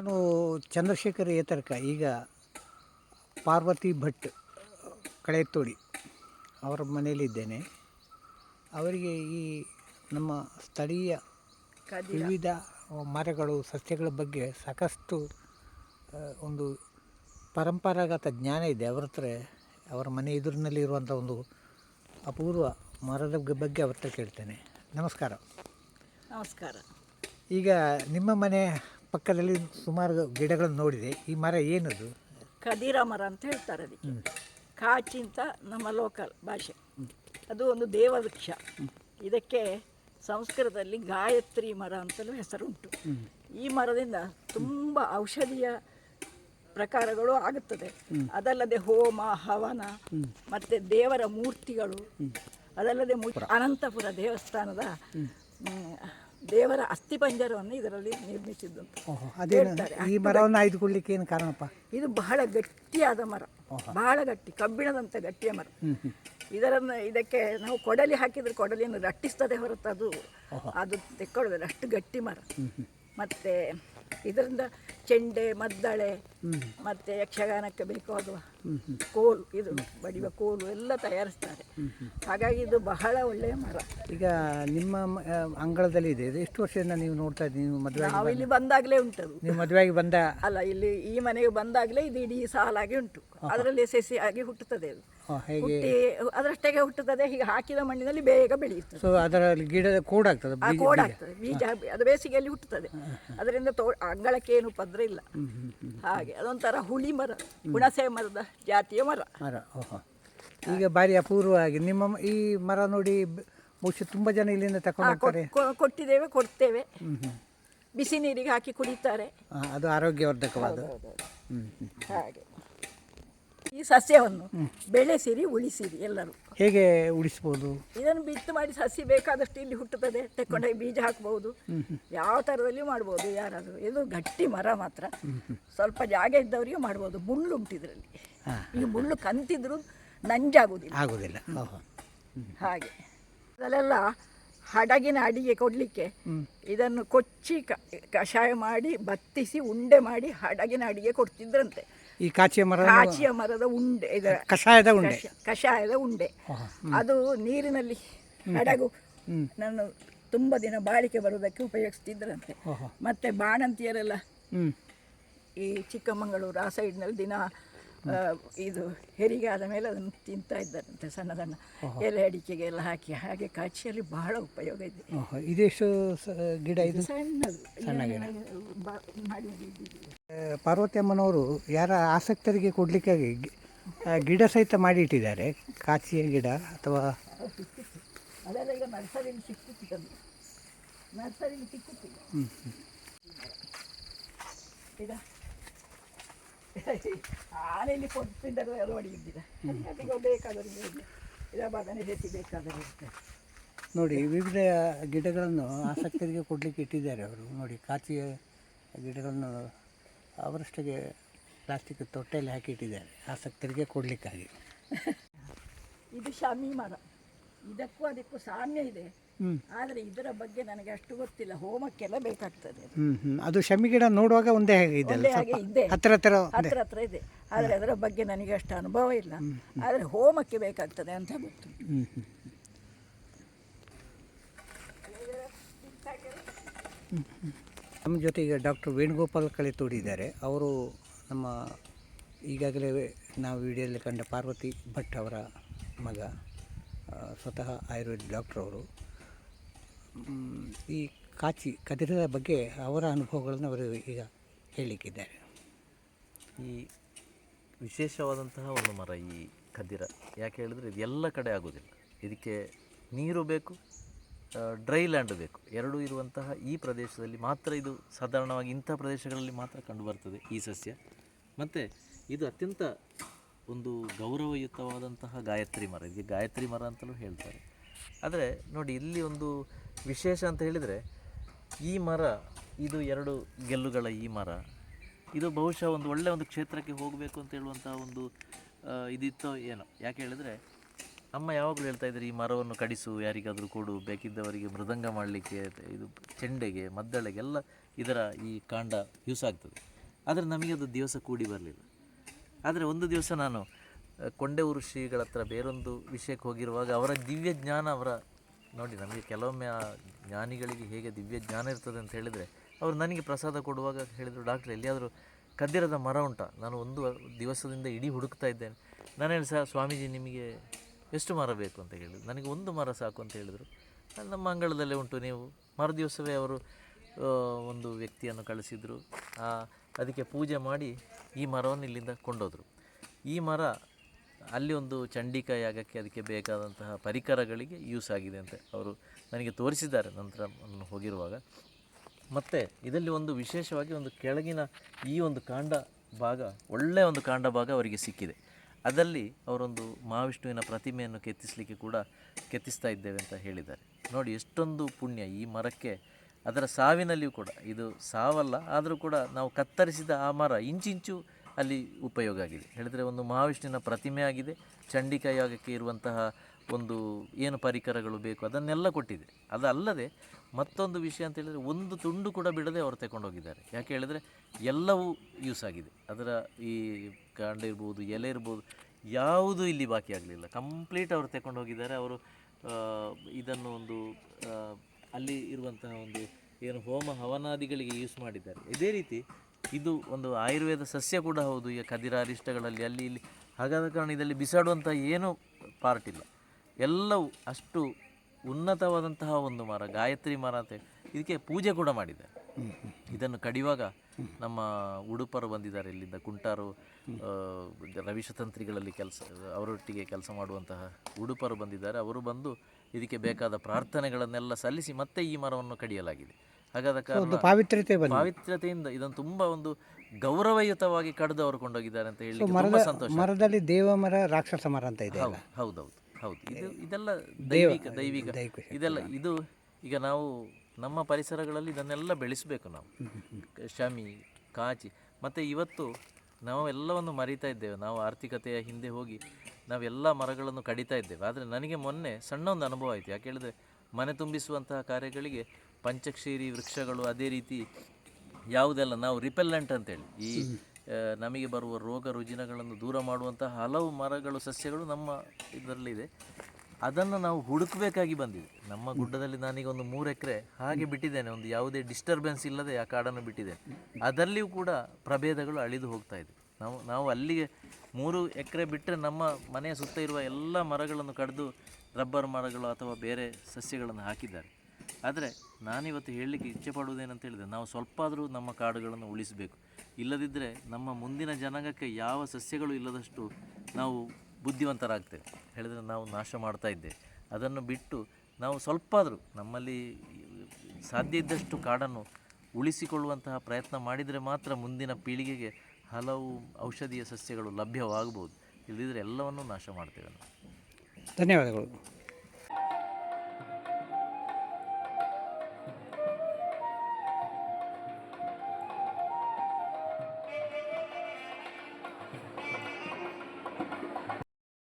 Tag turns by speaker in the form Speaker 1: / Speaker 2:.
Speaker 1: ನಾನು ಚಂದ್ರಶೇಖರ್ ಏತರ್ಕ ಈಗ ಪಾರ್ವತಿ ಭಟ್ ಕಳೆತೋಡಿ ಅವರ ಮನೆಯಲ್ಲಿದ್ದೇನೆ. ಅವರಿಗೆ ಈ ನಮ್ಮ ಸ್ಥಳೀಯ ವಿವಿಧ ಮರಗಳು ಸಸ್ಯಗಳ ಬಗ್ಗೆ ಸಾಕಷ್ಟು ಒಂದು ಪರಂಪರಾಗತ ಜ್ಞಾನ ಇದೆ. ಅವರ ಹತ್ರ ಅವರ ಮನೆ ಎದುರಿನಲ್ಲಿ ಇರುವಂಥ ಒಂದು ಅಪೂರ್ವ ಮರದ ಬಗ್ಗೆ ಅವ್ರ ಹತ್ರ ಕೇಳ್ತೇನೆ. ನಮಸ್ಕಾರ.
Speaker 2: ನಮಸ್ಕಾರ.
Speaker 1: ಈಗ ನಿಮ್ಮ ಮನೆ ಪಕ್ಕದಲ್ಲಿ ಸುಮಾರು ಗಿಡಗಳನ್ನು ನೋಡಿದೆ. ಈ ಮರ ಏನದು?
Speaker 2: ಕದೀರ ಮರ ಅಂತ ಹೇಳ್ತಾರೆ ಅದಕ್ಕೆ. ಕಾಚಿ ಅಂತ ನಮ್ಮ ಲೋಕಲ್ ಭಾಷೆ. ಅದು ಒಂದು ದೇವವೃಕ್ಷ. ಇದಕ್ಕೆ ಸಂಸ್ಕೃತದಲ್ಲಿ ಗಾಯತ್ರಿ ಮರ ಅಂತಲೂ ಹೆಸರುಂಟು ಈ ಮರದಿಂದ ತುಂಬ ಔಷಧೀಯ ಪ್ರಕಾರಗಳು ಆಗುತ್ತದೆ. ಅದಲ್ಲದೆ ಹೋಮ ಹವನ ಮತ್ತು ದೇವರ ಮೂರ್ತಿಗಳು ಅದಲ್ಲದೆ ಅನಂತಪುರ ದೇವಸ್ಥಾನದ ದೇವರ ಅಸ್ಥಿಪಂಜರವನ್ನು ಇದರಲ್ಲಿ ನಿರ್ಮಿಸಿದ್ದಂತ.
Speaker 1: ಅದೇನು?
Speaker 2: ಹೇಳ್ತಾರೆ.
Speaker 1: ಈ ಮರವನ್ನು ಆಯ್ದುಕೊಳ್ಳಿಕ್ಕೆ ಏನು ಕಾರಣಪ್ಪ?
Speaker 2: ಇದು ಬಹಳ ಗಟ್ಟಿಯಾದ ಮರ ಬಹಳ ಗಟ್ಟಿ ಕಬ್ಬಿಣದಂಥ ಗಟ್ಟಿಯ ಮರ. ಇದರನ್ನು ಇದಕ್ಕೆ ನಾವು ಕೊಡಲಿ ಹಾಕಿದ್ರೆ ಕೊಡಲಿಯನ್ನು ರಟ್ಟಿಸ್ತದೆ ಹೊರತು ಅದು ಅದು ತೆಕ್ಕೊಳ್ಳೋದಿಲ್ಲ ಅಷ್ಟು ಗಟ್ಟಿ ಮರ. ಮತ್ತೆ ಇದರಿಂದ ಚೆಂಡೆ ಮದ್ದಳೆ ಮತ್ತೆ ಯಕ್ಷಗಾನಕ್ಕೆ ಬೇಕಾಗುವ ಕೋಲು ಇದು ಬಡಿವ ಕೋಲು ಎಲ್ಲ ತಯಾರಿಸ್ತಾರೆ. ಹಾಗಾಗಿ ಇದು ಬಹಳ ಒಳ್ಳೆಯ ಮರ.
Speaker 1: ಈಗ ನಿಮ್ಮ ಅಂಗಳದಲ್ಲಿ ಇದೆ. ಇದು ಎಷ್ಟು ವರ್ಷದಿಂದ ನೀವು ನೋಡ್ತಾ ಇದ್ದೀವಿ ನೀವು ಮದುವೆ
Speaker 2: ನಾವು ಇಲ್ಲಿ ಬಂದಾಗಲೇ ಉಂಟು
Speaker 1: ನೀವು ಮದುವೆಯಾಗಿ ಬಂದ
Speaker 2: ಅಲ್ಲ ಇಲ್ಲಿ ಈ ಮನೆಗೆ ಬಂದಾಗಲೇ ಇದು ಇಡೀ ಸಾಲಾಗಿ ಉಂಟು. ಅದರಲ್ಲಿ ಸಸಿ ಆಗಿ ಹುಟ್ಟುತ್ತದೆ ಅದು.
Speaker 1: ಆ, ಹೇಗೆ
Speaker 2: ಹುಟ್ಟಿ ಅದರಷ್ಟಕ್ಕೆ ಹುಟ್ಟುತ್ತದೆ ಹೀಗೆ ಹಾಕಿದ ಮಣ್ಣಿನಲ್ಲಿ ಬೇಗ ಬೆಳೆಯುತ್ತದೆ.
Speaker 1: ಸೊ ಅದರಲ್ಲಿ ಗಿಡದ ಕೂಡಾಗ್ತದೆ
Speaker 2: ಆ ಕೋಡಾಗ್ತದೆ ಬೀಜ. ಅದು ಬೇಸಿಗೆಯಲ್ಲಿ ಹುಟ್ಟುತ್ತದೆ. ಅದರಿಂದ ತೋ ಅಂಗಳಕ್ಕೆ ಏನು ಪದ್ರ ಇಲ್ಲ. ಹಾಗೆ ಅದೊಂಥರ ಹುಳಿ ಮರ ಹುಣಸೆ ಮರದ ಜಾತಿಯ ಮರ.
Speaker 1: ಮರ ಓಹೋ. ಈಗ ಭಾರಿ ಅಪೂರ್ವವಾಗಿ ನಿಮ್ಮ ಮ- ಈ ಮರ ನೋಡಿ ಬ- ಬಹುಶಃ ತುಂಬ ಜನ ಇಲ್ಲಿಂದ ತಕೊಂಡು
Speaker 2: ಆ,
Speaker 1: ಹೋಗ್ತಾರೆ
Speaker 2: ಕೊಟ್- ಕೊ- ಕೊಟ್ಟಿದ್ದೇವೆ ಕೊಡ್ತೇವೆ. ಬಿಸಿ ನೀರಿಗೆ ಹಾಕಿ ಕುಡಿತಾರೆ.
Speaker 1: ಆ, ಅದು ಆರೋಗ್ಯವರ್ಧಕವಾದ. ಹ್ಮ್, ಹ್ಮ್.
Speaker 2: ಹಾಗೆ. ಈ ಸಸ್ಯವನ್ನು ಬೆಳೆಸಿರಿ ಉಳಿಸಿರಿ ಎಲ್ಲರೂ.
Speaker 1: ಹೇಗೆ ಉಳಿಸ್ಬೋದು?
Speaker 2: ಇದನ್ನು ಬಿತ್ತು ಮಾಡಿ ಸಸಿ ಬೇಕಾದಷ್ಟು ಇಲ್ಲಿ ಹುಟ್ಟುತ್ತದೆ. ತೆಕ್ಕೊಂಡೋಗಿ ಬೀಜ ಹಾಕಬಹುದು ಯಾವ ಥರದಲ್ಲಿ ಮಾಡ್ಬೋದು. ಯಾರಾದರೂ ಇದು ಗಟ್ಟಿ ಮರ ಮಾತ್ರ. ಸ್ವಲ್ಪ ಜಾಗ ಇದ್ದವರಿಗೆ ಮಾಡ್ಬೋದು. ಮುಳ್ಳು ಉಂಟಿದ್ರಲ್ಲಿ. ಇದರಲ್ಲಿ ಈ ಮುಳ್ಳು ಕಂತಿದ್ರು ನಂಜಾಗುವುದಿಲ್ಲ
Speaker 1: ಆಗೋದಿಲ್ಲ.
Speaker 2: ಹಾಗೆ. ಅದಲ್ಲೆಲ್ಲ ಹಡಗಿನ ಅಡಿಗೆ ಕೊಡಲಿಕ್ಕೆ ಇದನ್ನು ಕೊಚ್ಚಿ ಕಷಾಯ ಮಾಡಿ ಬತ್ತಿಸಿ ಉಂಡೆ ಮಾಡಿ ಹಡಗಿನ ಅಡಿಗೆ ಕೊಡ್ತಿದ್ರಂತೆ.
Speaker 1: ಈ ಕಾಚಿಯ ಮರ
Speaker 2: ಕಾಚಿಯ ಮರದ ಉಂಡೆ ಇದರ
Speaker 1: ಕಷಾಯದ ಉಂಡೆ.
Speaker 2: ಕಷ- ಕಷಾಯದ ಉಂಡೆ. ಅದು ನೀರಿನಲ್ಲಿ ಹಡಗು ನಾನು ತುಂಬ ದಿನ ಬಾಳಿಕೆ ಬರುವುದಕ್ಕೆ ಉಪಯೋಗಿಸ್ತಿದ್ರಂತೆ. ಮತ್ತೆ ಬಾಣಂತಿಯರೆಲ್ಲ ಈ ಚಿಕ್ಕಮಗಳೂರು ಆ ಸೈಡ್ನಲ್ಲಿ ದಿನ ಇದು ಹೆರಿಗೆ ಆದ ಮೇಲೆ ಅದನ್ನು ತಿಂತಾ ಇದ್ದಾರಂತೆ ಸಣ್ಣ ಸಣ್ಣ ಎಲೆ ಅಡಿಕೆಗೆ ಎಲ್ಲ ಹಾಕಿ ಹಾಗೆ ಕಾಚಿಯಲ್ಲಿ ಬಹಳ ಉಪಯೋಗ ಇದೆ.
Speaker 1: ಇದೆಷ್ಟು ಗಿಡ ಇದು
Speaker 2: ಸಣ್ಣದು.
Speaker 1: ಸಣ್ಣ ಗಿಡ.
Speaker 2: ಬ- ಮಾಡಿ ಇಟ್ಟಿದ್ದೀವಿ.
Speaker 1: ಆ, ಪಾರ್ವತಿ ಅಮ್ಮನವರು ಯಾರ ಆಸಕ್ತರಿಗೆ ಕೊಡಲಿಕ್ಕಾಗಿ ಗಿಡ ಸಹಿತ ಮಾಡಿ ಇಟ್ಟಿದ್ದಾರೆ ಕಾಚಿಯ ಗಿಡ ಅಥವಾ?
Speaker 2: ಅದೆಲ್ಲ ಸಿಕ್ಕುತ್ತಿಲ್ಲ ಈಗ ಆನೆಯಲ್ಲಿ ಕೊಟ್ಟಿದ್ದರೆ ಅದು ಹೊಡೆಯಿದ್ದಿಲ್ಲ ಅದಕ್ಕೆ ಬೇಕಾದರೂ ಇರಲಿ. ಇದರ ಬದನೆ ಸಸಿ ಬೇಕಾದರೆ ಇರ್ತದೆ
Speaker 1: ನೋಡಿ ವಿವಿಧ ಗಿಡಗಳನ್ನು ಆಸಕ್ತರಿಗೆ ಕೊಡಲಿಕ್ಕೆ ಇಟ್ಟಿದ್ದಾರೆ ಅವರು. ನೋಡಿ ಕಾಚಿಯ ಗಿಡಗಳನ್ನು ಅವರಷ್ಟಿಗೆ ಪ್ಲಾಸ್ಟಿಕ್ ತೊಟ್ಟೆಯಲ್ಲಿ ಹಾಕಿ ಇಟ್ಟಿದ್ದಾರೆ ಆಸಕ್ತರಿಗೆ ಕೊಡಲಿಕ್ಕಾಗಿ.
Speaker 2: ಇದು ಶಮಿ ಮರ. ಇದಕ್ಕೂ ಅದಕ್ಕೂ ಸಾಮ್ಯ ಇದೆ. ಆದರೆ ಇದರ ಬಗ್ಗೆ ನನಗೆ ಅಷ್ಟು ಗೊತ್ತಿಲ್ಲ. ಹೋಮಕ್ಕೆಲ್ಲ ಬೇಕಾಗ್ತದೆ ಅದು.
Speaker 1: ಹ್ಞೂ ಹ್ಞೂ ಅದು ಶಮಿ ಗಿಡ ನೋಡುವಾಗ ಒಂದೇ ಹಾಗೆ ಇದೆಲ್ಲ
Speaker 2: ಒಂದೇ ಹಾಗೆ
Speaker 1: ಸ್ವಲ್ಪ
Speaker 2: ಇದೆ.
Speaker 1: ಹತ್ರ ಒಂದೇ
Speaker 2: ಹತ್ರ ಹತ್ರ ಇದೆ. ಆದರೆ ಅದರ ಬಗ್ಗೆ ನನಗೆ ಅಷ್ಟು ಅನುಭವ ಇಲ್ಲ. ಆದರೆ ಹೋಮಕ್ಕೆ ಬೇಕಾಗ್ತದೆ ಅಂತ ಗೊತ್ತು.
Speaker 1: ನಮ್ಮ ಜೊತೆಗೆ ಡಾಕ್ಟರ್ ವೇಣುಗೋಪಾಲ್ ಕಳೆ ತೋಡಿದ್ದಾರೆ ಅವರು ನಮ್ಮ ಈಗಾಗಲೇ ನಾವು ವಿಡಿಯೋದಲ್ಲಿ ಕಂಡ ಪಾರ್ವತಿ ಭಟ್ ಅವರ ಮಗ ಆ, ಸ್ವತಃ ಆಯುರ್ವೇದ ಡಾಕ್ಟ್ರ್ ಅವರು. ಈ ಕಾಚಿ ಕದಿರದ ಬಗ್ಗೆ ಅವರ ಅನುಭವಗಳನ್ನು ಅವರು ಈಗ ಹೇಳಲಿಕ್ಕಿದ್ದಾರೆ
Speaker 3: ಈ ವಿಶೇಷವಾದಂತಹ ಒಂದು ಮರ ಈ ಕದಿರ, ಯಾಕೆ ಹೇಳಿದರೆ ಇದು ಎಲ್ಲ ಕಡೆ ಆಗೋದಿಲ್ಲ ಇದಕ್ಕೆ ನೀರು ಬೇಕು ಡ್ರೈ ಲ್ಯಾಂಡ್ ಬೇಕು. ಎರಡೂ ಇರುವಂತಹ ಈ ಪ್ರದೇಶದಲ್ಲಿ ಮಾತ್ರ ಇದು ಸಾಧಾರಣವಾಗಿ ಇಂಥ ಪ್ರದೇಶಗಳಲ್ಲಿ ಮಾತ್ರ ಕಂಡುಬರ್ತದೆ ಈ ಸಸ್ಯ. ಮತ್ತು ಇದು ಅತ್ಯಂತ ಒಂದು ಗೌರವಯುತವಾದಂತಹ ಗಾಯತ್ರಿ ಮರ. ಇದಕ್ಕೆ ಗಾಯತ್ರಿ ಮರ ಅಂತಲೂ ಹೇಳ್ತಾರೆ. ಆದರೆ ನೋಡಿ, ಇಲ್ಲಿ ಒಂದು ವಿಶೇಷ ಅಂತ ಹೇಳಿದರೆ, ಈ ಮರ, ಇದು ಎರಡು ಗೆಲ್ಲುಗಳ ಈ ಮರ. ಇದು ಬಹುಶಃ ಒಂದು ಒಳ್ಳೆಯ ಒಂದು ಕ್ಷೇತ್ರಕ್ಕೆ ಹೋಗಬೇಕು ಅಂತ ಹೇಳುವಂಥ ಒಂದು ಇದಿತ್ತೋ ಏನೋ. ಯಾಕೆ ಹೇಳಿದರೆ ಅಮ್ಮ ಯಾವಾಗಲೂ ಹೇಳ್ತಾ ಇದ್ದಾರೆ, ಈ ಮರವನ್ನು ಕಡಿಸು, ಯಾರಿಗಾದರೂ ಕೊಡು, ಬೇಕಿದ್ದವರಿಗೆ ಮೃದಂಗ ಮಾಡಲಿಕ್ಕೆ, ಇದು ಚೆಂಡೆಗೆ ಮದ್ದಳೆಗೆಲ್ಲ ಇದರ ಈ ಕಾಂಡ ಯೂಸ್ ಆಗ್ತದೆ. ಆದರೆ ನಮಗೆ ಅದು ದಿವಸ ಕೂಡಿ ಬರಲಿಲ್ಲ. ಆದರೆ ಒಂದು ದಿವಸ ನಾನು ಕೊಂಡೆ ಶ್ರೀಗಳ ಹತ್ರ ಬೇರೊಂದು ವಿಷಯಕ್ಕೆ ಹೋಗಿರುವಾಗ ಅವರ ದಿವ್ಯ ಜ್ಞಾನ ಅವರ ನೋಡಿ, ನಮಗೆ ಕೆಲವೊಮ್ಮೆ ಆ ಜ್ಞಾನಿಗಳಿಗೆ ಹೇಗೆ ದಿವ್ಯ ಜ್ಞಾನ ಇರ್ತದೆ ಅಂತ ಹೇಳಿದರೆ, ಅವರು ನನಗೆ ಪ್ರಸಾದ ಕೊಡುವಾಗ ಹೇಳಿದರು, ಡಾಕ್ಟ್ರ್, ಎಲ್ಲಿಯಾದರೂ ಕದ್ದಿರದ ಮರ ಉಂಟ? ನಾನು ಒಂದು ದಿವಸದಿಂದ ಇಡೀ ಹುಡುಕ್ತಾ ಇದ್ದೇನೆ. ನಾನು ಹೇಳಿ ಸಹ ಸ್ವಾಮೀಜಿ, ನಿಮಗೆ ಎಷ್ಟು ಮರ ಬೇಕು? ಅಂತ ಹೇಳಿದರು. ನನಗೆ ಒಂದು ಮರ ಸಾಕು ಅಂತ ಹೇಳಿದರು. ನಮ್ಮ ಅಂಗಳದಲ್ಲೇ ಉಂಟು. ನೀವು ಮರುದಿವಸವೇ ಅವರು ಒಂದು ವ್ಯಕ್ತಿಯನ್ನು ಕಳಿಸಿದರು. ಅದಕ್ಕೆ ಪೂಜೆ ಮಾಡಿ ಈ ಮರವನ್ನು ಇಲ್ಲಿಂದ ಕೊಂಡೋದರು. ಈ ಮರ ಅಲ್ಲಿ ಒಂದು ಚಂಡಿಕಾ ಯಾಗಕ್ಕೆ ಅದಕ್ಕೆ ಬೇಕಾದಂತಹ ಪರಿಕರಗಳಿಗೆ ಯೂಸ್ ಆಗಿದೆ ಅಂತ ಅವರು ನನಗೆ ತೋರಿಸಿದ್ದಾರೆ ನಂತರ ಹೋಗಿರುವಾಗ. ಮತ್ತು ಇದರಲ್ಲಿ ಒಂದು ವಿಶೇಷವಾಗಿ ಒಂದು ಕೆಳಗಿನ ಈ ಒಂದು ಕಾಂಡ ಭಾಗ ಒಳ್ಳೆಯ ಒಂದು ಕಾಂಡ ಭಾಗ ಅವರಿಗೆ ಸಿಕ್ಕಿದೆ. ಅದರಲ್ಲಿ ಅವರೊಂದು ಮಹಾವಿಷ್ಣುವಿನ ಪ್ರತಿಮೆಯನ್ನು ಕೆತ್ತಿಸಲಿಕ್ಕೆ ಕೂಡ ಕೆತ್ತಿಸ್ತಾ ಇದ್ದೇವೆ ಅಂತ ಹೇಳಿದ್ದಾರೆ. ನೋಡಿ ಎಷ್ಟೊಂದು ಪುಣ್ಯ ಈ ಮರಕ್ಕೆ. ಅದರ ಸಾವಿನಲ್ಲಿಯೂ ಕೂಡ, ಇದು ಸಾವಲ್ಲ, ಆದರೂ ಕೂಡ ನಾವು ಕತ್ತರಿಸಿದ ಆ ಮರ, ಇಂಚಿಂಚು ಅಲ್ಲಿ ಉಪಯೋಗ ಆಗಿದೆ. ಹೇಳಿದರೆ ಒಂದು ಮಹಾವಿಷ್ಣುವಿನ ಪ್ರತಿಮೆ ಆಗಿದೆ. ಚಂಡಿಕಾ ಯಾಗಕ್ಕೆ ಇರುವಂತಹ ಒಂದು ಏನು ಪರಿಕರಗಳು ಬೇಕು ಅದನ್ನೆಲ್ಲ ಕೊಟ್ಟಿದೆ. ಅದಲ್ಲದೆ ಮತ್ತೊಂದು ವಿಷಯ ಅಂತ ಹೇಳಿದರೆ ಒಂದು ತುಂಡು ಕೂಡ ಬಿಡದೆ ಅವರು ತಗೊಂಡೋಗಿದ್ದಾರೆ ಯಾಕೆ ಹೇಳಿದರೆ ಎಲ್ಲವೂ ಯೂಸ್ ಆಗಿದೆ. ಅದರ ಈ ಕಾಂಡ ಇರ್ಬೋದು, ಎಲೆ ಇರ್ಬೋದು, ಯಾವುದೂ ಇಲ್ಲಿ ಬಾಕಿ ಆಗಲಿಲ್ಲ. ಕಂಪ್ಲೀಟ್ ಅವರು ತಗೊಂಡು ಹೋಗಿದ್ದಾರೆ ಅವರು ಇದನ್ನು ಒಂದು ಅಲ್ಲಿ ಇರುವಂತಹ ಒಂದು ಏನು ಹೋಮ ಹವನಾದಿಗಳಿಗೆ ಯೂಸ್ ಮಾಡಿದ್ದಾರೆ. ಇದೇ ರೀತಿ ಇದು ಒಂದು ಆಯುರ್ವೇದ ಸಸ್ಯ ಕೂಡ ಹೌದು ಈಗ ಕದಿರ ಅರಿಷ್ಟಗಳಲ್ಲಿ ಅಲ್ಲಿ, ಇಲ್ಲಿ ಹಾಗಾದ ಕಾರಣ ಇದರಲ್ಲಿ ಬಿಸಾಡುವಂಥ ಏನೂ ಪಾರ್ಟ್ ಇಲ್ಲ. ಎಲ್ಲವೂ ಅಷ್ಟು ಉನ್ನತವಾದಂತಹ ಒಂದು ಮರ, ಗಾಯತ್ರಿ ಮರ ಅಂತ ಇದಕ್ಕೆ ಪೂಜೆ ಕೂಡ ಮಾಡಿದೆ. ಇದನ್ನು ಕಡಿಯುವಾಗ ನಮ್ಮ ಉಡುಪರು ಬಂದಿದ್ದಾರೆ ಇಲ್ಲಿಂದ, ಕುಂಟಾರು ರವಿಶತಂತ್ರಿಗಳಲ್ಲಿ ಕೆಲಸ, ಅವರೊಟ್ಟಿಗೆ ಕೆಲಸ ಮಾಡುವಂತಹ ಉಡುಪರು ಬಂದಿದ್ದಾರೆ. ಅವರು ಬಂದು ಇದಕ್ಕೆ ಬೇಕಾದ ಪ್ರಾರ್ಥನೆಗಳನ್ನೆಲ್ಲ ಸಲ್ಲಿಸಿ ಮತ್ತೆ ಈ ಮರವನ್ನು ಕಡಿಯಲಾಗಿದೆ. ಹಾಗಾದ ಕಾರಣ
Speaker 1: ಪಾವಿತ್ರ್ಯತೆ
Speaker 3: ಪಾವಿತ್ರ್ಯತೆಯಿಂದ ಇದನ್ನು ತುಂಬಾ ಒಂದು ಗೌರವಯುತವಾಗಿ ಕಡಿದು ಅವರು ಕೊಂಡೋಗಿದ್ದಾರೆ ಅಂತ ಹೇಳಿ ತುಂಬಾ ಸಂತೋಷ.
Speaker 1: ಮರದಲ್ಲಿ ದೇವ ಮರ ರಾಕ್ಷಸ ಮರ ಅಂತ ಇದೆ
Speaker 3: ಹೌದೌದು ಹೌದು ಇದು ಇದೆಲ್ಲ ದೈವಿಕ ದೈವಿಕ.
Speaker 1: ದೈವಿಕ
Speaker 3: ಇದೆಲ್ಲ ಇದು ಈಗ ನಾವು ನಮ್ಮ ಪರಿಸರಗಳಲ್ಲಿ ಇದನ್ನೆಲ್ಲ ಬೆಳೆಸಬೇಕು ನಾವು. ಶಮಿ ಕಾಚಿ ಮತ್ತು ಇವತ್ತು ನಾವು ಎಲ್ಲವನ್ನು ಮರಿತಾ ಇದ್ದೇವೆ. ನಾವು ಆರ್ಥಿಕತೆಯ ಹಿಂದೆ ಹೋಗಿ ನಾವೆಲ್ಲ ಮರಗಳನ್ನು ಕಡಿತಾ ಇದ್ದೇವೆ. ಆದರೆ ನನಗೆ ಮೊನ್ನೆ ಸಣ್ಣ ಒಂದು ಅನುಭವ ಆಯಿತು. ಯಾಕೆ ಹೇಳಿದ್ರೆ ಮನೆ ತುಂಬಿಸುವಂತಹ ಕಾರ್ಯಗಳಿಗೆ ಪಂಚಕ್ಷೀರಿ ವೃಕ್ಷಗಳು ಅದೇ ರೀತಿ ಯಾವುದೆಲ್ಲ ನಾವು ರಿಪೆಲ್ಲೆಂಟ್ ಅಂತೇಳಿ. ಈ ನಮಗೆ ಬರುವ ರೋಗ ರುಜಿನಗಳನ್ನು ದೂರ ಮಾಡುವಂತಹ ಹಲವು ಮರಗಳು, ಸಸ್ಯಗಳು ನಮ್ಮ ಇದರಲ್ಲಿದೆ. ಅದನ್ನು ನಾವು ಹುಡುಕಬೇಕಾಗಿ ಬಂದಿದೆ. ನಮ್ಮ ಗುಡ್ಡದಲ್ಲಿ ನಾನೀಗ ಒಂದು ಮೂರು ಎಕರೆ ಹಾಗೆ ಬಿಟ್ಟಿದ್ದೇನೆ. ಒಂದು ಯಾವುದೇ ಡಿಸ್ಟರ್ಬೆನ್ಸ್ ಇಲ್ಲದೆ ಆ ಕಾಡನ್ನು ಬಿಟ್ಟಿದ್ದೇನೆ. ಅದರಲ್ಲಿಯೂ ಕೂಡ ಪ್ರಭೇದಗಳು ಅಳಿದು ಹೋಗ್ತಾ ಇದೆ. ನಾವು ನಾವು ಅಲ್ಲಿಗೆ ಮೂರು ಎಕರೆ ಬಿಟ್ಟರೆ ನಮ್ಮ ಮನೆಯ ಸುತ್ತ ಇರುವ ಎಲ್ಲ ಮರಗಳನ್ನು ಕಡಿದು ರಬ್ಬರ್ ಮರಗಳು ಅಥವಾ ಬೇರೆ ಸಸ್ಯಗಳನ್ನು ಹಾಕಿದ್ದಾರೆ. ಆದರೆ ನಾನಿವತ್ತು ಹೇಳಲಿಕ್ಕೆ ಇಚ್ಛೆ ಪಡುವುದೇನಂತ ಹೇಳಿದರೆ, ನಾವು ಸ್ವಲ್ಪ ಆದರೂ ನಮ್ಮ ಕಾಡುಗಳನ್ನು ಉಳಿಸಬೇಕು. ಇಲ್ಲದಿದ್ದರೆ ನಮ್ಮ ಮುಂದಿನ ಜನಾಂಗಕ್ಕೆ ಯಾವ ಸಸ್ಯಗಳು ಇಲ್ಲದಷ್ಟು ನಾವು ಬುದ್ಧಿವಂತರಾಗ್ತೇವೆ. ಹೇಳಿದರೆ ನಾವು ನಾಶ ಮಾಡ್ತಾ ಇದ್ದೇವೆ. ಅದನ್ನು ಬಿಟ್ಟು ನಾವು ಸ್ವಲ್ಪ ಆದರೂ ನಮ್ಮಲ್ಲಿ ಸಾಧ್ಯ ಇದ್ದಷ್ಟು ಕಾಡನ್ನು ಉಳಿಸಿಕೊಳ್ಳುವಂತಹ ಪ್ರಯತ್ನ ಮಾಡಿದರೆ ಮಾತ್ರ ಮುಂದಿನ ಪೀಳಿಗೆಗೆ ಹಲವು ಔಷಧೀಯ ಸಸ್ಯಗಳು ಲಭ್ಯವಾಗಬಹುದು ಇಲ್ಲದಿದ್ದರೆ ಎಲ್ಲವನ್ನೂ ನಾಶ ಮಾಡ್ತೇವೆ
Speaker 1: ಧನ್ಯವಾದಗಳು.